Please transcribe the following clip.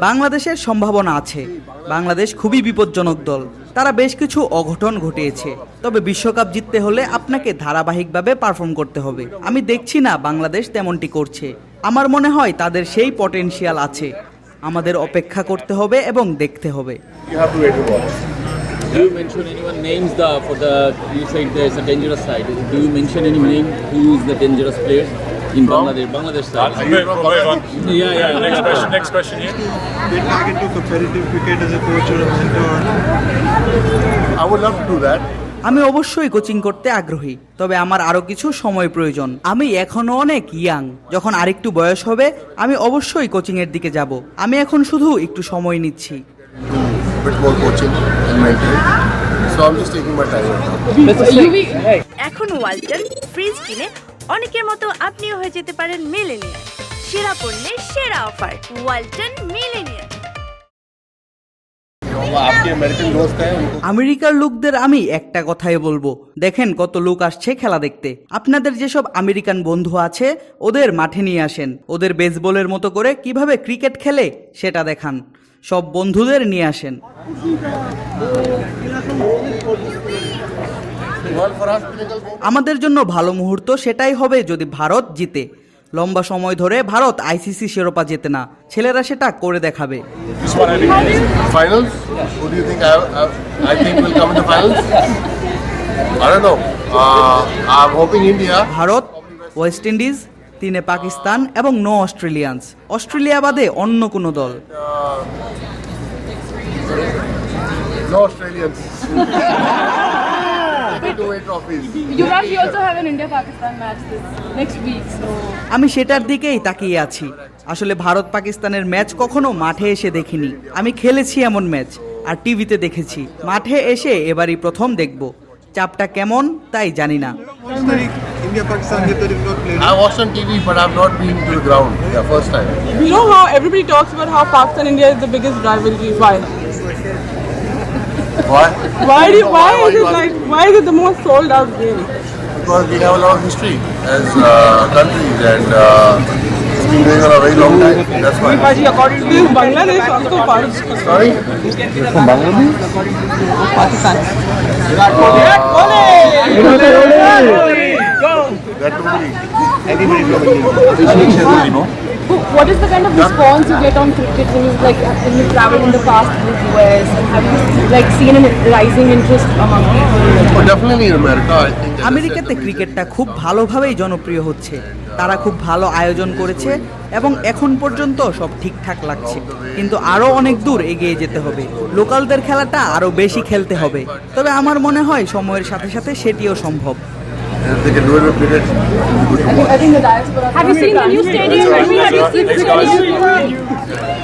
বাংলাদেশের সম্ভাবনা আছে। বাংলাদেশ খুবই বিপজ্জনক দল। তারা বেশ কিছু অঘটন ঘটিয়েছে। তবে বিশ্বকাপ জিততে হলে আপনাকে ধারাবাহিকভাবে পারফর্ম করতে হবে। আমি দেখছি না বাংলাদেশ তেমনটি করছে। আমার মনে হয় তাদের সেই পটেনশিয়াল আছে। আমাদের অপেক্ষা করতে হবে এবং দেখতে হবে। Do you mention anyone names the for the you said there's a dangerous side. Do you mention any name who is the dangerous player in Bangladesh Bangladesh side? Are you from Bangladesh? Yeah, yeah. Next question, next question here. get back into competitive cricket as a coach or a mentor? I would love to do that. আমি অবশ্যই coaching করতে আগ্রহী তবে আমার আরও কিছু সময় প্রয়োজন আমি এখনও অনেক ইয়াং যখন আরেকটু বয়স হবে আমি অবশ্যই কোচিংয়ের দিকে যাব আমি এখন শুধু একটু সময় নিচ্ছি bit more coaching and mentoring. So I'm just taking my time. এখন ওয়ালটন ফ্রিজ কিনে অনেকের মতো আপনিও হয়ে যেতে পারেন মিলেনিয়ার সেরা পণ্যের সেরা অফার ওয়ালটন আমেরিকার লোকদের আমি একটা কথাই বলব। দেখেন কত লোক আসছে খেলা দেখতে। আপনাদের যেসব আমেরিকান বন্ধু আছে ওদের মাঠে নিয়ে আসেন। ওদের বেসবলের মতো করে কীভাবে ক্রিকেট খেলে সেটা দেখান। সব বন্ধুদের নিয়ে আসেন। আমাদের জন্য ভালো মুহূর্ত সেটাই হবে যদি ভারত জিতে। লম্বা সময় ধরে ভারত আইসিসি শিরোপা জেতে না ছেলেরা সেটা করে দেখাবে. Uh. ভারত ওয়েস্ট ইন্ডিজ তিনে পাকিস্তান এবং নো অস্ট্রেলিয়ান্স। অস্ট্রেলিয়া বাদে অন্য কোনো দল। No Australians. আমি সেটার দিকেই তাকিয়ে আছি। আসলে ভারত পাকিস্তানের ম্যাচ কখনো মাঠে এসে দেখিনি। আমি খেলেছি এমন ম্যাচ আর টিভিতে দেখেছি। মাঠে এসে এবারই প্রথম দেখব। চাপটা কেমন তাই জানি না India Pakistan game that you've not played. I watched on TV, but I've not been to the ground. Yeah, first time. you know how everybody talks about how Pakistan India is the biggest rivalry. Why? Why? Why do you, why Why is it you like why is it the most sold out game? Because we have a lot of history as uh, countries and uh, it's been doing for a very long time. That's why. Bhaji, according to you, Bangladesh also part of this. Sorry? From Bangladesh? Pakistan. Virat Kohli! Virat Kohli! Go! That too. Everybody. Abhishek Sharma, you know. What is the kind of response you get on cricket when you like when you travel in the past to the US and have you like seen a rising interest among people? But definitely in America, I think. that আমেরিকাতে ক্রিকেটটা খুব ভালোভাবেই জনপ্রিয় হচ্ছে তারা খুব ভালো আয়োজন করেছে এবং এখন পর্যন্ত সব ঠিকঠাক লাগছে কিন্তু আরও অনেক দূর এগিয়ে যেতে হবে লোকালদের খেলাটা আরও বেশি খেলতে হবে তবে আমার মনে হয় সময়ের সাথে সাথে সেটিও সম্ভব they can do it with cricket, it'll be good to watch. I think the. Have you seen the new stadium? Have you seen the new stadium?